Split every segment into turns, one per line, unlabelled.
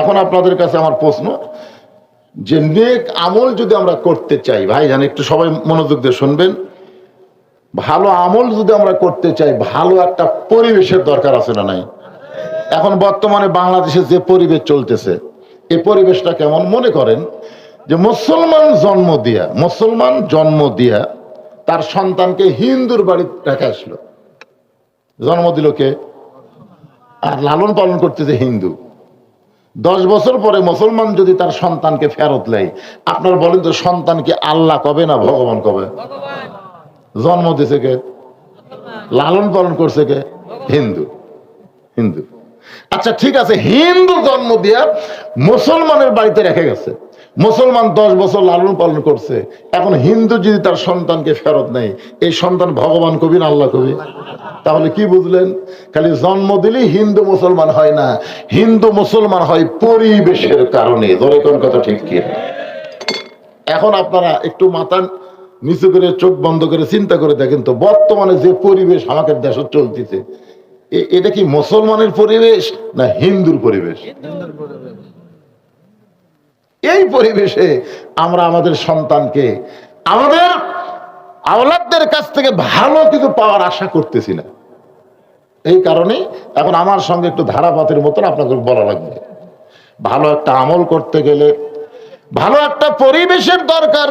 এখন আপনাদের কাছে আমার প্রশ্ন, যে নেক আমল যদি আমরা করতে চাই, ভাই জান, একটু সবাই মনোযোগ দিয়ে শুনবেন। ভালো আমল যদি আমরা করতে চাই, ভালো একটা পরিবেশের দরকার আছে না নাই? এখন বর্তমানে বাংলাদেশে যে পরিবেশ চলতেছে, এই পরিবেশটা কেমন? মনে করেন যে মুসলমান জন্ম দিয়া, মুসলমান জন্ম দিয়া তার সন্তানকে হিন্দুর বাড়ি রেখে আসলো। জন্ম দিল কে? আর লালন পালন করতেছে হিন্দু। দশ বছর পরে মুসলমান যদি তার সন্তানকে ফেরত লেয় আপনার বলেন তো সন্তানকে আল্লাহ কবে না ভগবান কবে? জন্ম দিছে কে? লালন পালন করছে কে? হিন্দু। হিন্দু। আচ্ছা ঠিক আছে, হিন্দু জন্ম দিয়া মুসলমানের বাড়িতে রেখে গেছে। মুসলমান দশ বছর লালন পালন করছে। এখন হিন্দু যদি তার সন্তানকে ফেরত নেয়, এই সন্তান ভগবান কবি না আল্লাহ কবি? তাহলে কি বুঝলেন? খালি জন্ম দিলেই হিন্দু মুসলমান হয় না। হিন্দু মুসলমান হয় পরিবেশের কারণে। ধরে কোন কথা ঠিক কি? এখন আপনারা একটু মাথা নিচু করে, চোখ বন্ধ করে চিন্তা করে দেখেন তো, বর্তমানে যে পরিবেশ আমাকে দেশে চলতেছে এটা কি মুসলমানের পরিবেশ না হিন্দুর পরিবেশ? এই পরিবেশে আমরা আমাদের সন্তানকে, আমাদের আওলাদদের কাছ থেকে ভালো কিছু পাওয়ার আশা করতেছি না। এই কারণে এখন আমার সঙ্গে একটু ধারাপাতের মতন আপনাদের বলা লাগবে। ভালো একটা আমল করতে গেলে, ভালো একটা পরিবেশের দরকার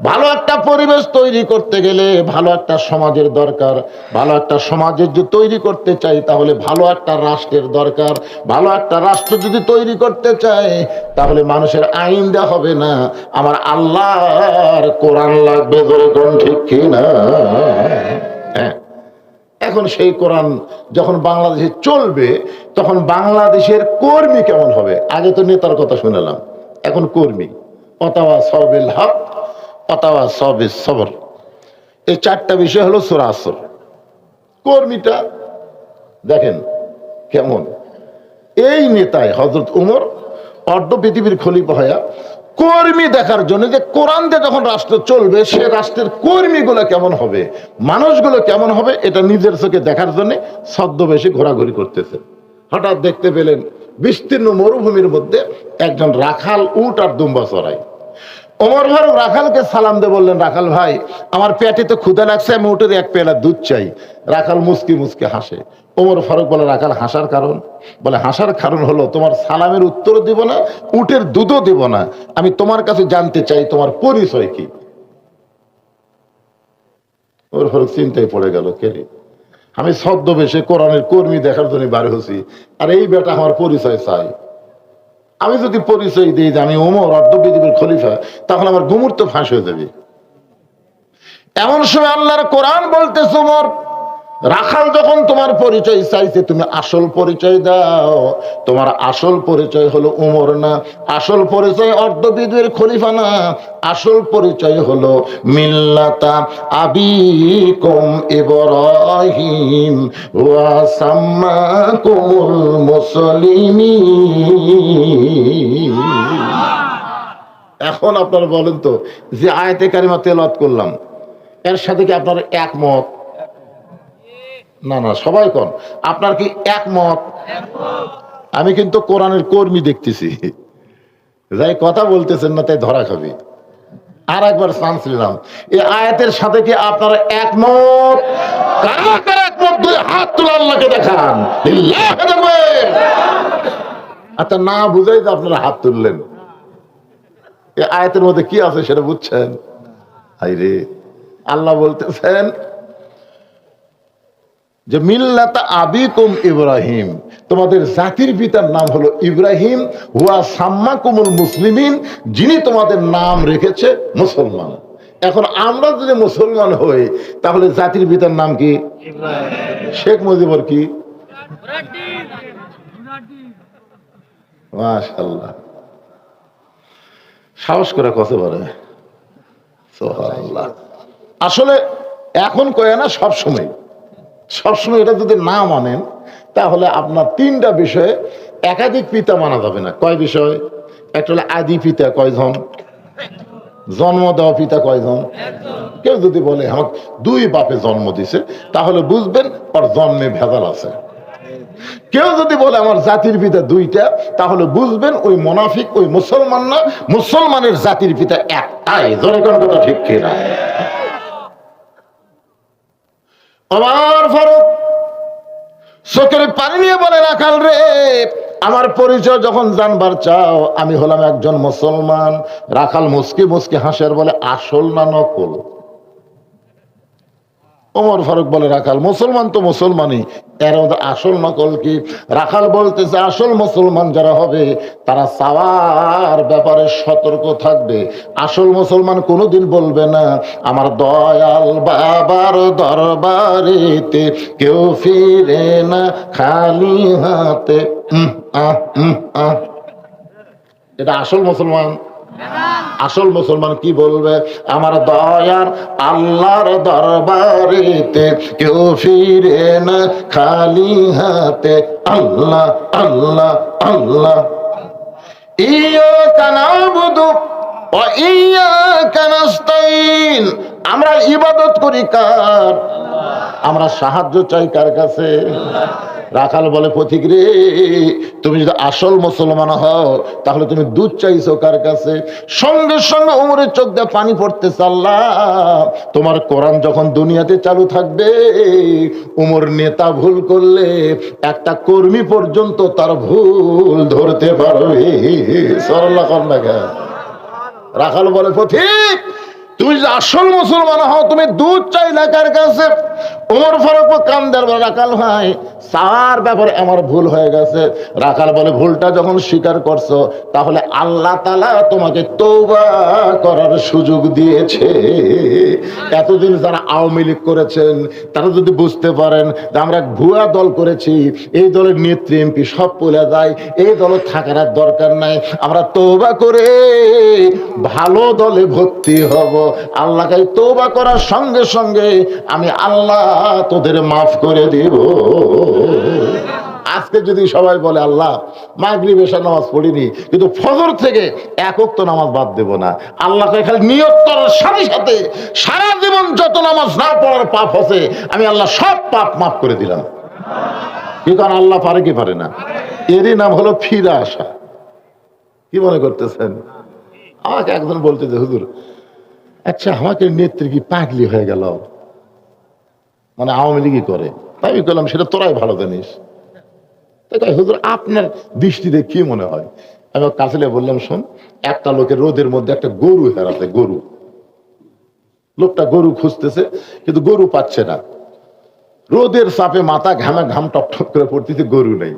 ভালো একটা পরিবেশ তৈরি করতে গেলে ভালো একটা সমাজের দরকার, ভালো একটা সমাজের যদি তৈরি করতে চাই, তাহলে ভালো একটা রাষ্ট্রের দরকার, ভালো একটা রাষ্ট্র যদি তৈরি করতে চাই, তাহলে মানুষের আইন দেওয়া হবে না। আমার আল্লাহর কোরআন লাগবে ধরে কোন ঠিক কি না হ্যাঁ। এখন সেই কোরআন যখন বাংলাদেশে চলবে, তখন বাংলাদেশের কর্মী কেমন হবে? আগে তো নেতার কথা শুনলাম, এখন কর্মী। অতাওয়া সবেল হক অতাওয়া সবে সবর। এই চারটা বিষয় হলো সুরাসর কর্মীটা দেখেন কেমন। এই নেতায় হজরত উমর অর্ধ পৃথিবীর খলিফা হয়া কর্মী দেখার জন্য যে কোরআন যখন রাষ্ট্র চলবে, সে রাষ্ট্রের কর্মীগুলো কেমন হবে, মানুষগুলো কেমন হবে, এটা নিজের চোখে দেখার জন্য ছদ্মবেশে ঘোরাঘুরি করতেছে। হঠাৎ দেখতে পেলেন বিস্তীর্ণ মরুভূমির মধ্যে একজন রাখাল উট আর দুম্বা চড়াই ওমর ফারুক রাখালকে সালাম দিয়ে বললেন, রাখাল ভাই, আমার পেটে তো ক্ষুদা লাগছে, আমি উঠে এক পেলা দুধ চাই। রাখাল মুসকি মুসকি হাসে। ওমর ফারুক বলে, রাখাল, হাসার কারণ? বলে, হাসার কারণ হলো তোমার সালামের উত্তর দিব না, উটের দুধও দিব না। আমি তোমার কাছে জানতে চাই, তোমার পরিচয় কি? ওমর ফারুক চিন্তায় পড়ে গেল, কে রে? আমি ছদ্মবেশে কোরআনের কর্মী দেখার জন্য বার হচ্ছি আর এই বেটা আমার পরিচয় চাই। আমি যদি পরিচয় দিই যে আমি ওমর অর্ধ পৃথিবীর খলিফা তখন আমার গুমুর তো ফাঁস হয়ে যাবে। এমন সময় আল্লাহর কোরআন বলতে ওমর রাখাল যখন তোমার পরিচয় চাইছে, তুমি আসল পরিচয় দাও। তোমার আসল পরিচয় হলো উমর না। আসল পরিচয় অর্ধবিদের খলিফা না। আসল পরিচয় হলো মিল্লাতা আবিকুম ইব্রাহিম ওয়া সাম্মাকুমুল মুসলিমিন। এখন আপনারা বলেন তো, যে আয়াতে কারিমা তেলাওয়াত করলাম, এর সাথে কি আপনার একমত? না না, সবাই কোন? আপনার কি একমত? আমি কিন্তু কোরআনের কর্মী দেখতেছি। যাই কথা বলতেছেন না, তাই ধরা খাবি। আর একবার চান্স নিলাম। এই আয়াতের সাথে কি আপনারা একমত? হাত তুলে দেখান। আচ্ছা না বুঝাই যে আপনারা হাত তুললেন। এই আয়াতের মধ্যে কি আছে সেটা বুঝছেন? আল্লাহ বলতেছেন যে মিল্লাতা আবিকুম ইব্রাহিম। তোমাদের জাতির পিতার নাম হলো ইব্রাহিম হুয়া সাম্মাকুমুল মুসলিমিন যিনি তোমাদের নাম রেখেছে মুসলমান। এখন আমরা যদি মুসলমান হই তাহলে জাতির পিতার নাম কি? শেখ মুজিবর কি? মাশাল্লাহ সাহস করে কত পারে আসলে এখন কয়ে না সব সময় সবসময় এটা যদি না মানেন, তাহলে আপনার তিনটা বিষয়ে একাধিক পিতা মানা যাবে না। কয় বিষয়? একটা হলো আদি পিতা কয়জন? জন্ম দেওয়া পিতা কয়জন? কেউ যদি বলে, আমাকে দুই বাপে জন্ম দিছে তাহলে বুঝবেন ওর জন্মে ভেজাল আছে। কেউ যদি বলে, আমার জাতির পিতা দুইটা তাহলে বুঝবেন ওই মোনাফিক, ওই মুসলমান না, মুসলমানের জাতির পিতা একটাই। কোন কথা ঠিক কিনা? আমার ফারুক, চোখের পানি নিয়ে বলে, রাখাল রে, আমার পরিচয় যখন জানবার চাও, আমি হলাম একজন মুসলমান। রাখাল মুসকি মুসকি হাসের বলে, আসল না নকল? ওমর ফারুক বলে, রাখাল মুসলমান তো মুসলমানই। এর আসল নকল কি? রাখাল বলতেছে, আসল মুসলমান যারা হবে, তারা চাওয়ার ব্যাপারে সতর্ক থাকবে। আসল মুসলমান কোনোদিন বলবে না, আমার দয়াল বাবার দরবারেতে কেউ ফিরে না, খালি হাতে। এটা আসল মুসলমান। আসল মুসলমান কি বলবে? আমার দয়ার আল্লাহর দরবারেতে কেউ ফিরে না, খালি হাতে আল্লাহ আল্লাহ আল্লাহ। ইয়া আমরা ইবাদত করি কার? আমরা সাহায্য চাই কার কাছে? রাখাল বলে, পথিক রে, তুমি যদি আসল মুসলমান হও, তাহলে তুমি দুধ চাইছো কার কাছে? সঙ্গে সঙ্গে উমরের চোখ দিয়ে পানি পড়তে চাল্লা তোমার কোরআন যখন দুনিয়াতে চালু থাকবে, উমর নেতা ভুল করলে একটা কর্মী পর্যন্ত তার ভুল ধরতে পারবে। সরলা কন্যা রাখাল বলে, পথিক, তুমি আসল মুসলমান হও, তুমি দুধ চাই না কার কাছে? ওমর ফারুক কান্দার বলে, রাখাল ভাই সার ব্যাপারে আমার ভুল হয়ে গেছে। রাখাল বলে, ভুলটা যখন স্বীকার করছ, তাহলে আল্লাহ তালা তোমাকে তৌবা করার সুযোগ দিয়েছে। এতদিন যারা আওয়ামী লীগ করেছেন, তারা যদি বুঝতে পারেন যে আমরা ভুয়া দল করেছি, এই দলের নেত্রী এমপি সব পলে যায়, এই দলে থাকার আর দরকার নাই। আমরা তৌবা করে ভালো দলে ভর্তি হব। আল্লাহকে তৌবা করার সঙ্গে সঙ্গে আমি আল্লাহ তোদের মাফ করে দিব। আজকে যদি সবাই বলে, আল্লাহ, মাগরিব এসা নামাজ পড়িনি, কিন্তু ফজর থেকে একক তো নামাজ বাদ দেব না। আল্লাহকে খালি নিয়ত করার সাথে সাথে। সারা জীবন যত নামাজ না পড়ার পাপ হচ্ছে, আমি আল্লাহ সব পাপ মাফ করে দিলাম। কি কারণ আল্লাহ পারে কি পারে না? এরই নাম হলো ফিরে আসা। কি মনে করতেছেন? আমাকে একজন বলতেছে, হুজুর আচ্ছা আমাকে নেত্রী কি পাগলি হয়ে গেল? মানে আওয়ামী লীগই করে। তাই আমি বললাম সেটা তোরাই ভালো জানিস। হুজুর, আপনার দৃষ্টিতে কি মনে হয়? আমি কাছে বললাম, শোন, একটা লোকের রোদের মধ্যে একটা গরু হেরাতে, গরু। লোকটা গরু খুঁজতেছে, কিন্তু গরু পাচ্ছে না। রোদের চাপে মাথা ঘামে ঘাম টপ টপ করে পড়তেছে, গরু নেই।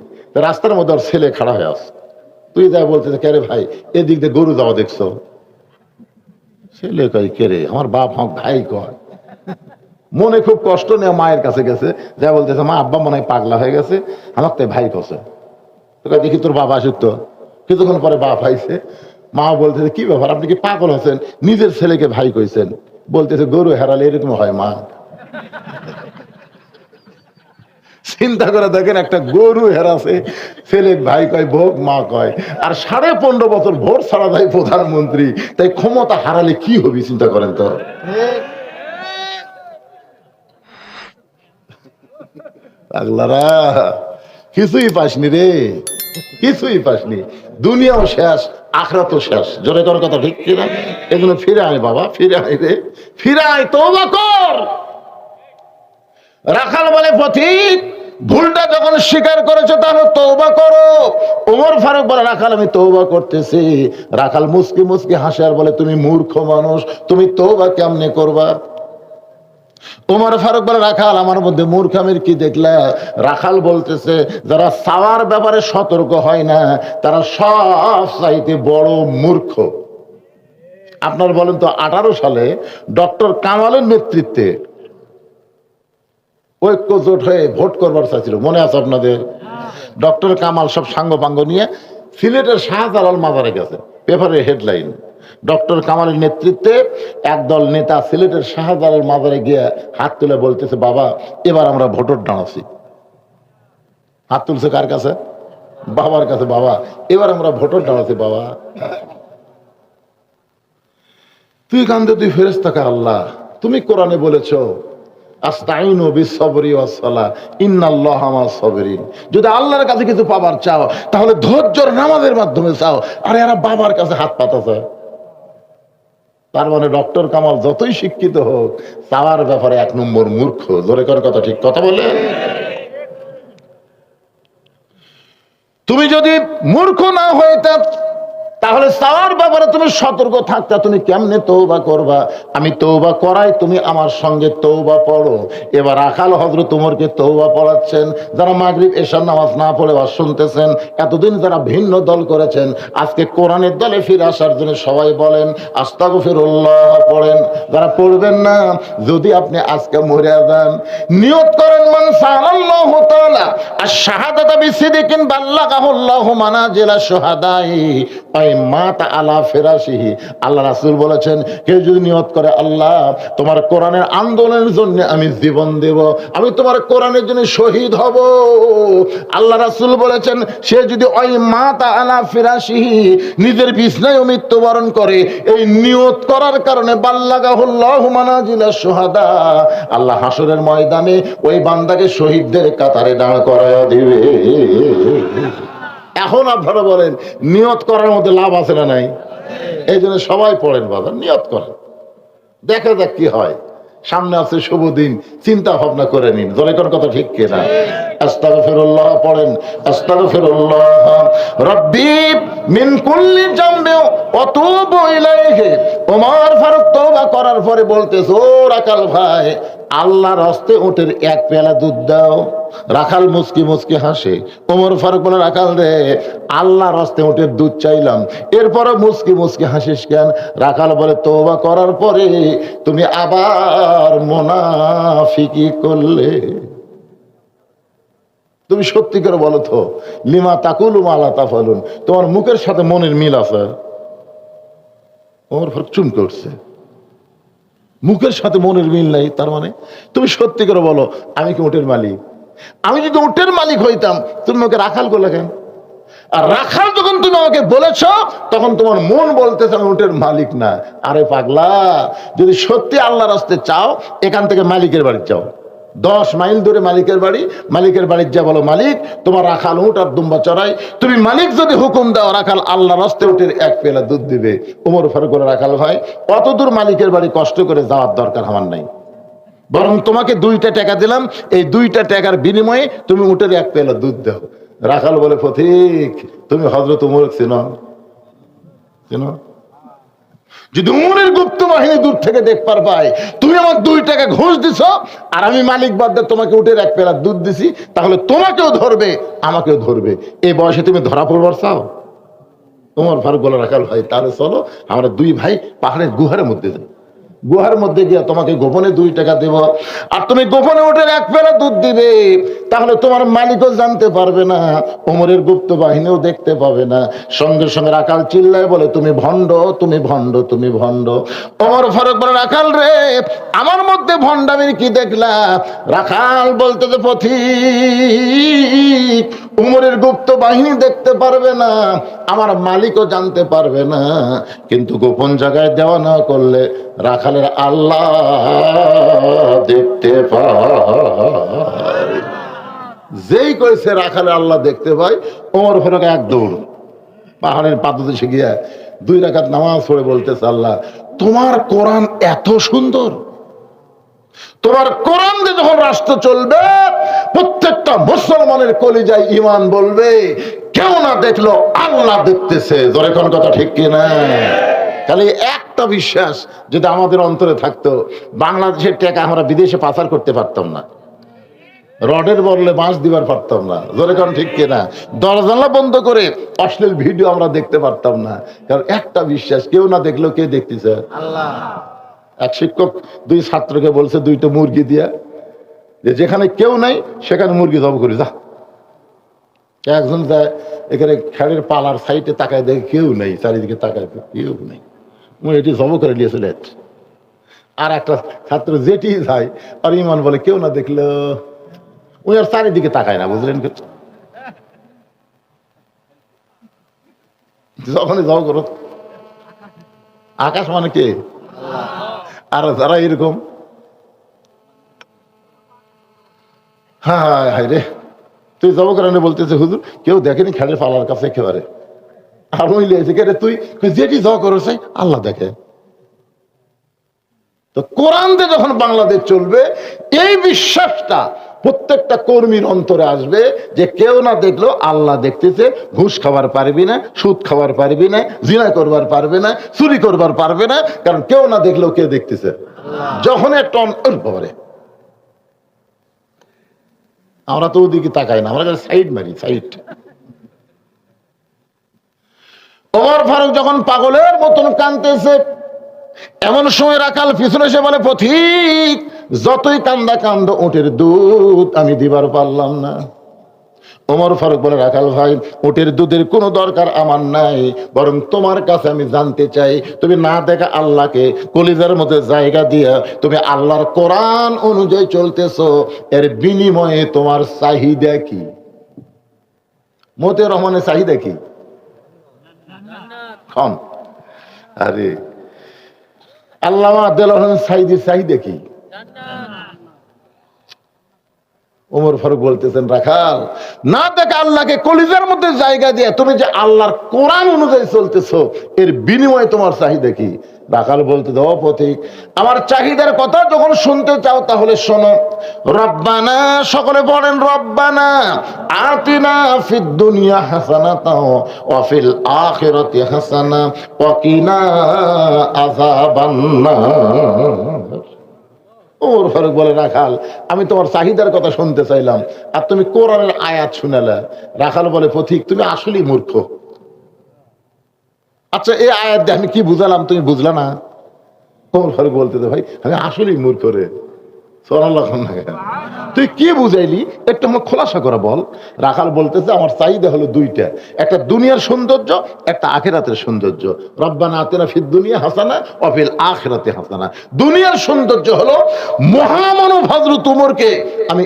রাস্তার মধ্যে ওর ছেলে খাড়া হয়ে আস তুই যা বলতেছে, কে রে ভাই, এদিক দিয়ে গরু যাওয়া দেখছ? ছেলে কয়, কে রে? আমার বাপ, আমার ভাই কয়। মনে খুব কষ্ট নিয়ে মায়ের কাছে গেছে যা বলতেছে মা আব্বা মনে হয় পাগলা হয়ে গেছে আমার তো ভাই কছে তো কয়, দেখি তোর বাবা আসুক তো। কিছুক্ষণ পরে বাপ আইছে মা বলতেছে কি ব্যাপার আপনি কি পাগল আছেন নিজের ছেলেকে ভাই কইছেন। বলতেছে গরু হারালে এরকম হয় মা। চিন্তা করে দেখেন একটা গরু হেরাছে ছেলে ভাই কয় ভোগ মা কয়। আর সাড়ে পনেরো বছর ভোট ছাড়া যায় প্রধানমন্ত্রী। তাই ক্ষমতা হারালে কি হবে চিন্তা করেন তো? পাগলারা, কিছুই পাসনি রে, কিছুই পাসনি। দুনিয়াও শেষ আখরা তো শেষ। জোরে করার কথা ঠিক কিনা? এগুলো ফিরে আয় বাবা, ফিরে আয় রে। ফিরে আয় তো কর। রাখাল বলে, পথিক, ভুলটা যখন স্বীকার করেছে তাহলে তৌবা করো। ওমর ফারুক বলে, রাখাল, আমি তৌবা করতেছি। রাখাল মুসকি মুসকি হাসে আর বলে, তুমি মূর্খ মানুষ, তুমি তৌবা কেমনে করবা? ওমর ফারুক বলে, রাখাল, আমার মধ্যে মূর্খামির কি দেখলে? রাখাল বলতেছে, যারা সাওয়ার ব্যাপারে সতর্ক হয় না, তারা সব চাইতে বড় মূর্খ। আপনার বলেন তো, আঠারো সালে ডক্টর কামালের নেতৃত্বে ঐক্য জোট হয়ে ভোট করবার চাইছিল। মনে আছে আপনাদের? ডক্টর কামাল সব সাঙ্গ পাঙ্গ নিয়ে সিলেটের শাহজালাল মাজারে গেছে, পেপারের হেডলাইন। ডক্টর কামালের নেতৃত্বে একদল নেতা সিলেটের শাহজালাল মাজারে গিয়ে হাত তুলে বলতেছে, বাবা, এবার আমরা ভোটর দাঁড়াচ্ছি হাত তুলছে কার কাছে? বাবার কাছে, বাবা, এবার আমরা ভোটর দাঁড়াচ্ছি বাবা। তুই কান্দে, তুই ফেরেস্তাকা আল্লাহ। তুমি কোরআনে বলেছ যদি আল্লাহর কাছে কিছু পাবার চাও, তাহলে ধৈর্যর নামাজের মাধ্যমে চাও। আর, এরা বাবার কাছে হাত পাতাছে। তার মানে ডক্টর কামাল যতই শিক্ষিত হোক চাওয়ার ব্যাপারে এক নম্বর মূর্খ। জোরে করে কথা ঠিক কথা বলে। তুমি যদি মূর্খ না হইতে তাহলে চাওয়ার ব্যাপারে তুমি সতর্ক থাকতে, তুমি কেমনে তৌবা করবা? আমি তৌবা করাই তুমি আমার সঙ্গে তৌবা পড়ো। এবার আকাল হজরত তোমারকে তৌবা পড়াচ্ছেন, যারা মাগরিব, এশার নামাজ না পড়ে বা শুনতেছেন, এতদিন যারা ভিন্ন দল করেছেন, আজকে কোরআনের দলে ফিরে আসার জন্য সবাই বলেন, আস্তাগফিরুল্লাহ পড়েন। যারা পড়বেন না, যদি আপনি আজকে মরে যান, নিয়ত করেন, মান সাআল্লাহু তাআলা আর শাহাদাতা বিসিদিকিন বাল্লাগাহুল্লাহু মানাজিলা শুহাদাই। আলা ফিরাশিহি। আল্লাহ রাসূল বলেছেন, কেউ যদি নিয়ত করে, আল্লাহ তোমার কোরআনের আন্দোলনের জন্য আমি জীবন দেব, আমি তোমার কোরআনের জন্য শহীদ হব। আল্লাহ রাসূল বলেছেন, সে যদি ওই মাতা আলা ফিরাশিহি নিজের বিছনায় মৃত্যুবরণ করে, এই নিয়ত করার কারণে শুহাদা, আল্লাহ হাসরের ময়দানে ওই বান্দাকে শহীদদের কাতারে দাঁড় করায়া দিবে। এখন আপনারা বলেন, নিয়ত করার মধ্যে লাভ আছে না নাই? এই জন্য সবাই পড়েন বাবা নিয়ত করেন। দেখা যাক কি হয়। সামনে আছে শুভ দিন, চিন্তা ভাবনা করে নিন। জোরে কোন কথা ঠিক কিনা আস্তাগফিরুল্লাহ পড়েন। আস্তাগফিরুল্লাহ। রব্বি মিন কুল্লি জামবে অতুবু ইলাইহি। ওমর ফারুক তওবা করার পরে বলতেছে রাকাল ভাই আল্লাহর হস্তে উটের এক পেলা দুধ দাও। রাখাল মুসকি মুসকি হাসে, ওমর ফারুক বলে রাখাল রে, আল্লাহর হস্তে উটের দুধ চাইলাম। এরপরে মুসকি মুসকি হাসিস কেন? রাখাল বলে তোবা করার পরে তুমি আবার মোনাফিকি করলে। তুমি সত্যি করে বলো তো, লিমা তাকুলু মালা তাফালুন তোমার মুখের সাথে মনের মিল আছে? ওমর ফারুক চুম করছে। মুখের সাথে মনের মিল নাই, তার মানে তুমি সত্যি করে বলো, আমি কি উটের মালিক? আমি যদি উটের মালিক হইতাম, তুমি আমাকে রাখাল করলে কেন? আর রাখাল যখন তুমি আমাকে বলেছ, তখন তোমার মন বলতেছে, আমি উটের মালিক না। আরে পাগলা, যদি সত্যি আল্লাহ রাস্তে চাও, এখান থেকে মালিকের বাড়ি চাও দশ মাইল দূরে মালিকের বাড়ি, মালিকের বাড়ির যা বলো মালিক, তোমার রাখাল উঠ আর দুম্বা চড়াই। তুমি মালিক যদি হুকুম দাও, রাখাল আল্লাহ রাস্তে উঠে এক পেলা দুধ দিবে। উমর করে রাখাল ভাই, অত দূর মালিকের বাড়ি কষ্ট করে যাওয়ার দরকার আমার নাই। বরং তোমাকে দুইটা টাকা দিলাম, এই দুইটা টাকার বিনিময়ে তুমি উঠের এক পেলা দুধ দাও। রাখাল বলে পথিক তুমি হজরত উমর চেনো? চেনো? যদি উমরের গুপ্ত বাহিনী দূর থেকে দেখবার পায়। তুমি আমার দুই টাকা ঘুষ দিছ, আর আমি মালিক বাদ তোমাকে উঠে এক পেলা দুধ দিছি, তাহলে তোমাকেও ধরবে, আমাকেও ধরবে। এই বয়সে তুমি ধরা পড়বার চাও? তোমার ফারুক বলে রাখাল ভাই, তাহলে চলো, আমরা দুই ভাই পাহাড়ের গুহারের মধ্যে যাই। গুহার মধ্যে গিয়ে তোমাকে গোপনে দুই টাকা দেব। আর তুমি গোপনে উঠে এক পেলা দুধ দিবে। তাহলে তোমার মালিকও জানতে পারবে না, ওমরের গুপ্ত বাহিনীও দেখতে পাবে না। সঙ্গে সঙ্গে রাখাল চিল্লায় বলে, তুমি ভণ্ড তুমি ভণ্ড তুমি ভণ্ড। ওমর ফারুক বলে, রাখাল রে, আমার মধ্যে ভণ্ডামির কি দেখলা? রাখাল বলতে তো পথিক উমরের গুপ্ত বাহিনী দেখতে পারবে না, আমার মালিকও জানতে পারবে না। কিন্তু গোপন জায়গায় দেওয়া না করলে রাখালের আল্লাহ দেখতে পায়। যেই করেছে রাখালের আল্লাহ দেখতে পায়, ওমর ফেরক এক দৌড়। পাহাড়ের পাদদেশে গিয়া দুই রাখাত নামাজ পড়ে বলতেছে আল্লাহ, তোমার কোরআন এত সুন্দর। তোমার কোরআন দিয়ে যখন রাষ্ট্র চলবে, প্রত্যেকটা মুসলমানের কলিজায় ইমান বলবে, কেউ না দেখল আল্লাহ দেখতেছে। জোরে কোন কথা ঠিক কিনা? তাহলে একটা বিশ্বাস যদি আমাদের অন্তরে থাকতো বাংলাদেশের টাকা আমরা বিদেশে পাচার করতে পারতাম না। রডের বদলে বাঁশ দিবার পারতাম না। জোরে কারণ ঠিক কিনা? দরজালা বন্ধ করে অশ্লীল ভিডিও আমরা দেখতে পারতাম না। কারণ একটা বিশ্বাস কেউ না দেখলেও কে দেখতেছে? এক শিক্ষক দুই ছাত্রকে বলছে দুইটা মুরগি দিয়া। যে যেখানে কেউ নাই সেখানে মুরগি জব করি যা। একজন যায় এখানে খেড়ের পালার সাইডে তাকায় দেখে কেউ নেই চারিদিকে তাকায় কেউ নেই। এটি জব করে নিয়েছিল আর একটা ছাত্র যেটি যায় আর ইমান বলে কেউ না দেখল উনি আর চারিদিকে তাকায় না, বুঝলেন যখনই জব করো, আকাশ মানে কে? আর যারা এরকম হ্যাঁ হ্যাঁ হায় রে, তুই যাব কারণে বলতেছে, হুজুর, কেউ দেখেনি খেলের পালার কাছে একেবারে? আল্লাহ অন্তরে দেখতেছে, ঘুষ খাবার পারবি না, সুদ খাবার পারবি না, জিনা করবার পারবে না, চুরি করবার পারবে না, কারণ কেউ না দেখলেও কে দেখতেছে? যখন একটা অন- আমরা তো ওদিকে তাকাই না, আমরা সাইড মারি, সাইড। ওমর ফারুক যখন পাগলের মতন কানতেছে এমন সময় রাখাল পিছনে এসে বলে, পথিক, যতই কান্দা কান্দ উটের দুধ আমি দিবার পারলাম না। ওমর ফারুক বলে, রাখাল ভাই, উটের দুধের কোনো দরকার আমার নাই, বরং তোমার কাছে আমি জানতে চাই, তুমি না দেখা আল্লাহকে কলিজার মধ্যে জায়গা দিয়া তুমি আল্লাহর কোরআন অনুযায়ী চলতেছ, এর বিনিময়ে তোমার চাহিদা কি? মতে রহমানের চাহিদা কি? কম। আরে আল্লামা আব্দুল্লাহ সাইদি সাহি কি? ওমর ফারুক বলতেছেন, রাখাল, না দেখে আল্লাহকে কলিজার মধ্যে জায়গা দিয়ে তুমি যে আল্লাহর কোরআন অনুযায়ী চলতেছো, এর বিনিময়ে তোমার চাহিদা কি? রাখাল বলতে দাও পথিক, আমার চাহিদার কথা যখন শুনতে চাও তাহলে শোনো, রব্বানা, সকলে বলেন রব্বানা, আতিনা ফিদ দুনিয়া হাসানাতাও ওয়া ফিল আখিরাতি হাসানা, ওয়া কিনা ওমর ফারুক বলে, রাখাল, আমি তোমার চাহিদার কথা শুনতে চাইলাম। আর তুমি কোরআনের আয়াত শুনালে। রাখাল বলে পথিক তুমি আসলেই মূর্খ। আচ্ছা এই আয়াত দিয়ে আমি কি বুঝালাম? তুমি বুঝলা না? ওমর ফারুক বলতে ভাই, আমি আসলেই মূর্খ রে। তুই কি বুঝাইলি? একটু আমার খোলাসা করে বল। রাখাল বলতেছে, আমার চাহিদা হলো দুইটা। একটা দুনিয়ার সৌন্দর্য, একটা আখেরাতের সৌন্দর্য। রব্বানা আতেনা ফিদ দুনিয়া হাসানা অফিল আখেরাতে হাসানা। দুনিয়ার সৌন্দর্য হলো মহামানব হজরত উমরকে আমি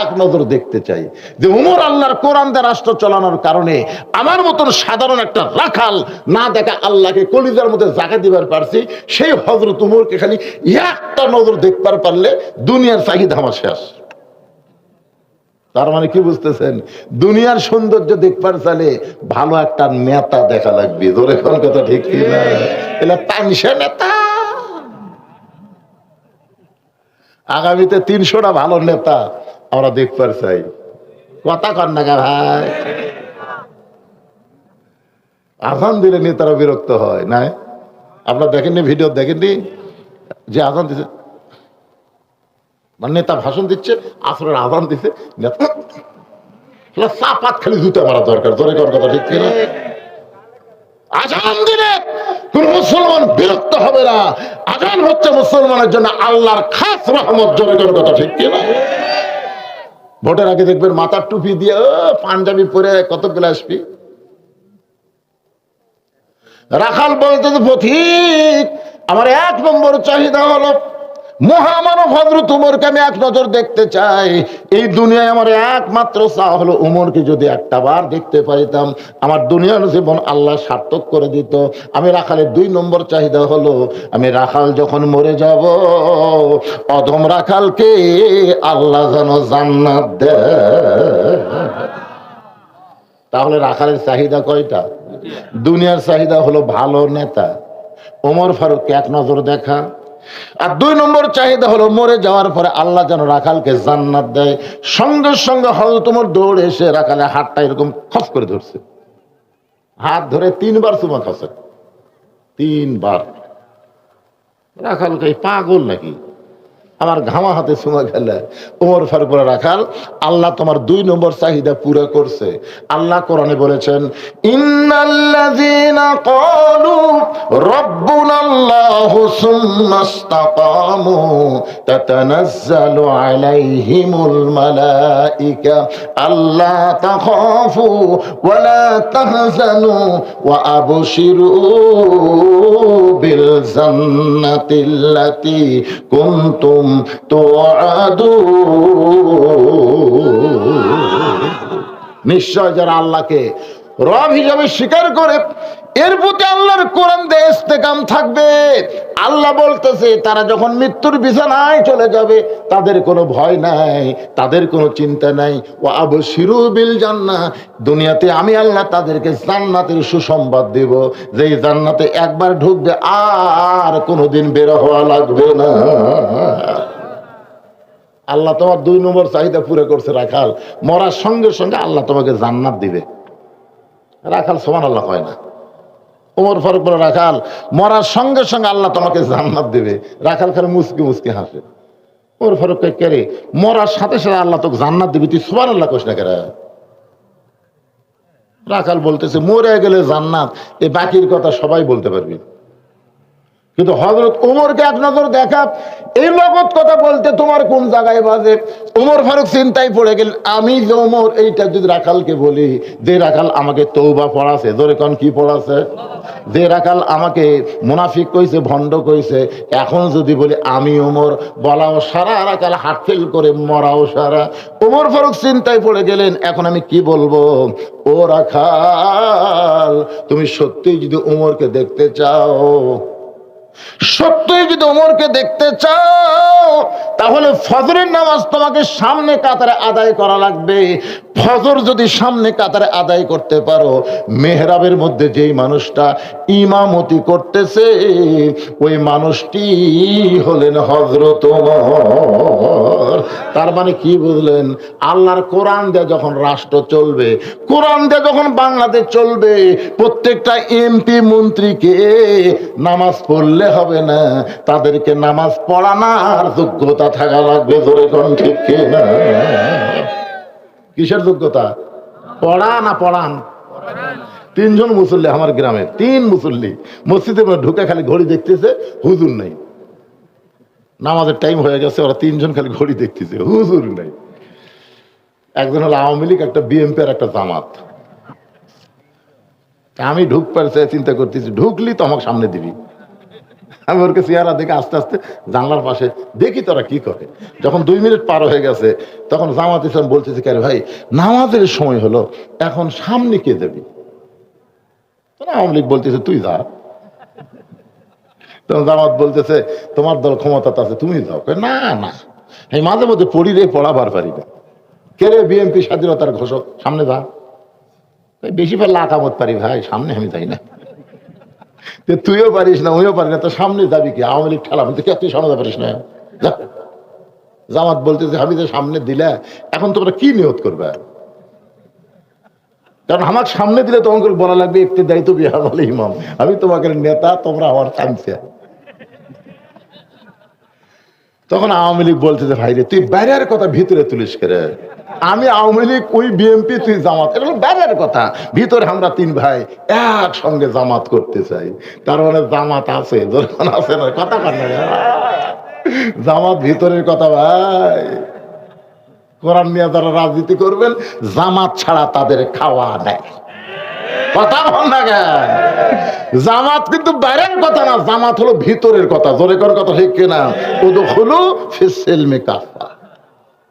এক নজর দেখতে চাই। যে উমর আল্লাহর কোরআন দিয়ে রাষ্ট্র চালানোর কারণে আমার মতন সাধারণ একটা রাখাল না দেখা আল্লাহকে কলিজার মধ্যে জায়গা দিবার পারছি, সেই হজরত উমরকে খালি একটা নজর দেখবার পারলে দুনিয়ার চাহিদা আমার শেষ। তার মানে কি বুঝতেছেন? দুনিয়ার সৌন্দর্য দেখবার চালে ভালো একটা নেতা দেখা লাগবে। ধরে কথা ঠিক কি না? নেতা। আগামীতে তিনশোটা ভালো নেতা আমরা দেখবার চাই। কথা কর না ভাই। আজান দিলে নেতারা বিরক্ত হয় না আপনারা দেখেননি, ভিডিও দেখেননি? যে আজান দিছে মানে নেতা ভাষণ দিচ্ছে, আসরের আজান দিছে, নেতা চাপাত খালি মারা দরকার কথা ঠিক মুসলমান না। আজান হচ্ছে মুসলমানের জন্য আল্লাহর জোরে কথা ভোটের আগে দেখবেন মাথার টুপি দিয়ে পাঞ্জাবি পরে কতগুলো আসবি? রাখাল বলতে পথিক, আমার এক নম্বর চাহিদা হলো মহামানব হজরত উমরকে আমি এক নজর দেখতে চাই। এই দুনিয়ায় আমার একমাত্র চা হলো উমরকে যদি একটা বার দেখতে পাইতাম, আমার দুনিয়ার জীবন আল্লাহ সার্থক করে দিত। আমি রাখালের দুই নম্বর চাহিদা হলো, আমি রাখাল যখন মরে যাব, অধম রাখালকে আল্লাহ যেন জান্নাত দেয়। তাহলে রাখালের চাহিদা কয়টা? দুনিয়ার চাহিদা হলো ভালো নেতা। ওমর ফারুককে এক নজর দেখা। আর দুই নম্বর চাহিদা হলো মরে যাওয়ার পরে আল্লাহ যেন রাখালকে জান্নাত দেয়। সঙ্গে সঙ্গে হল তোমার দৌড় এসে রাখালে হাতটা এরকম খস করে ধরছে। হাত ধরে তিনবার চুমা খসে তিনবার। রাখালকে পাগল নাকি? আমার ঘামা হাতে সময় গেলে ওমর ফারুক বলে, রাখাল, আল্লাহ তোমার দুই নম্বর চাহিদা পুরো করছে। আল্লাহ কোরআনে বলেছেন, ইন্নাল্লাযীনা ক্বালু আলাইহিমুল তাখাফু ওয়া তাহজানু ওয়া আবশিরু বিল জান্নাতিল্লাতী কুনতুম নিশ্চয় যারা আল্লাহকে রব হিসাবে স্বীকার করে, এর প্রতি আল্লাহর কোরআন দেশ থাকবে। আল্লাহ বলতেছে, তারা যখন মৃত্যুর বিছানায় চলে যাবে, তাদের কোনো ভয় নাই, তাদের কোনো চিন্তা নাই। ও আবু বিল জান্না দুনিয়াতে আমি আল্লাহ তাদেরকে জান্নাতের সুসংবাদ দেব। যে জান্নাতে একবার ঢুকবে, আর কোনোদিন বের হওয়া লাগবে না। আল্লাহ তোমার দুই নম্বর চাহিদা পুরো করছে, রাখাল। মরার সঙ্গে সঙ্গে আল্লাহ তোমাকে জান্নাত দিবে। রাখাল সমান আল্লাহ কয় না। ওমর ফারুক বলে, রাখাল, মরার সঙ্গে সঙ্গে আল্লাহ তোমাকে জান্নাত দেবে। রাখাল খালি মুসকি মুসকি হাসে। ওমর ফারুক কে রে? মরার সাথে সাথে আল্লাহ তোকে জান্নাত দেবে, তুই সমান আল্লাহ কোস না কেরা রাখাল বলতেছে, মরে গেলে জান্নাত, এ বাকির কথা সবাই বলতে পারবি। কিন্তু হজরত উমরকে এক নজর দেখা, এই লগত কথা বলতে তোমার কোন জায়গায় বাজে? উমর ফারুক চিন্তায় পড়ে গেল আমি যে উমর, এইটা যদি রাখালকে বলি, যে রাখাল আমাকে তৌবা পড়াছে। ধরে কন, কি পড়াছে? যে রাখাল আমাকে মুনাফিক কইছে, ভণ্ড কইছে, এখন যদি বলি, আমি ওমর বলাও সারা, রাখাল হাট ফেল করে মরাও সারা। ওমর ফারুক চিন্তায় পড়ে গেলেন, এখন আমি কি বলব? ও রাখাল, তুমি সত্যিই যদি উমরকে দেখতে চাও সত্যই যদি ওমরকে দেখতে চাও তাহলে ফজরের নামাজ তোমাকে সামনে কাতারে আদায় করা লাগবে। ফজর যদি সামনে কাতারে আদায় করতে পারো, মেহরাবের মধ্যে যেই মানুষটা ইমামতি করতেছে, ওই মানুষটি হলেন হজরত তার মানে কি বুঝলেন? আল্লাহর কোরআন দিয়ে যখন রাষ্ট্র চলবে, কোরআন দিয়ে যখন বাংলাদেশ চলবে, প্রত্যেকটা এমপি মন্ত্রীকে নামাজ পড়লে হবে না। তাদেরকে নামাজ পড়ানোর যোগ্যতা থাকা লাগবে ধরে কোন ঠিক না কিসের যোগ্যতা? পড়া না পড়ান? তিনজন মুসল্লি আমার গ্রামে, তিন মুসল্লি। মসজিদে ঢুকে খালি ঘড়ি দেখতেছে, হুজুর নাই। নামাজের টাইম হয়ে গেছে, ওরা তিনজন খালি ঘড়ি দেখতেছে, হুজুর নাই। একজন হলো আওয়ামী লীগ, একটা বিএনপি আর একটা জামাত। আমি ঢুক পারছে চিন্তা করতেছি, ঢুকলি তো আমাকে সামনে দিবি। আমি ওরকে চেহারা দেখে আস্তে আস্তে জানলার পাশে দেখি তোরা কি করে। যখন দুই মিনিট পার হয়ে গেছে, তখন জামাত ইসলাম বলতেছে, কে রে ভাই, নামাজের সময় হলো, এখন সামনে কে দেবি? আওয়ামী লীগ বলতেছে, তুই যা। তখন জামাত বলতেছে, তোমার দল ক্ষমতা আছে, তুমি যাও। না না এই মাঝে মধ্যে পড়ি রে, পড়াবার পারি না। কে রে, বিএনপি স্বাধীনতার ঘোষক, সামনে যা। বেশি পারলে আকামত পারি ভাই, সামনে আমি যাই না। তুইও পারিস না ওইও পারিস না তো সামনে যাবি কি? আওয়ামী লীগ ঠেলাম তো কে তুই সামনে পারিস না? জামাত বলতেছে, আমি তো সামনে দিলে, এখন তোমরা কি নিয়ত করবে? কারণ আমার সামনে দিলে তোমাকে বলা লাগবে একটি দায়িত্ব বিহার বলে ইমাম। আমি তোমাকে নেতা, তোমরা আমার চাইছে তখন আওয়ামী লীগ বলছে যে ভাই রে, তুই বাইরের কথা ভিতরে তুলিস করে? আমি আওয়ামী লীগ, ওই বিএনপি, তুই জামাত। এটা হলো বাইরের কথা। ভিতরে আমরা তিন ভাই একসঙ্গে জামাত করতে চাই। তার মানে জামাত আছে যখন আছে না, কথা কর না রে। জামাত ভিতরের কথা ভাই। কোরআন নিয়ে যারা রাজনীতি করবেন, জামাত ছাড়া তাদের খাওয়া নেয় কথা বল কেন? জামাত কিন্তু বাইরের কথা না, জামাত হলো ভিতরের কথা। জোরে কর কথা ঠিক কিনা? ও তো হলো ফিসেল মে কাফা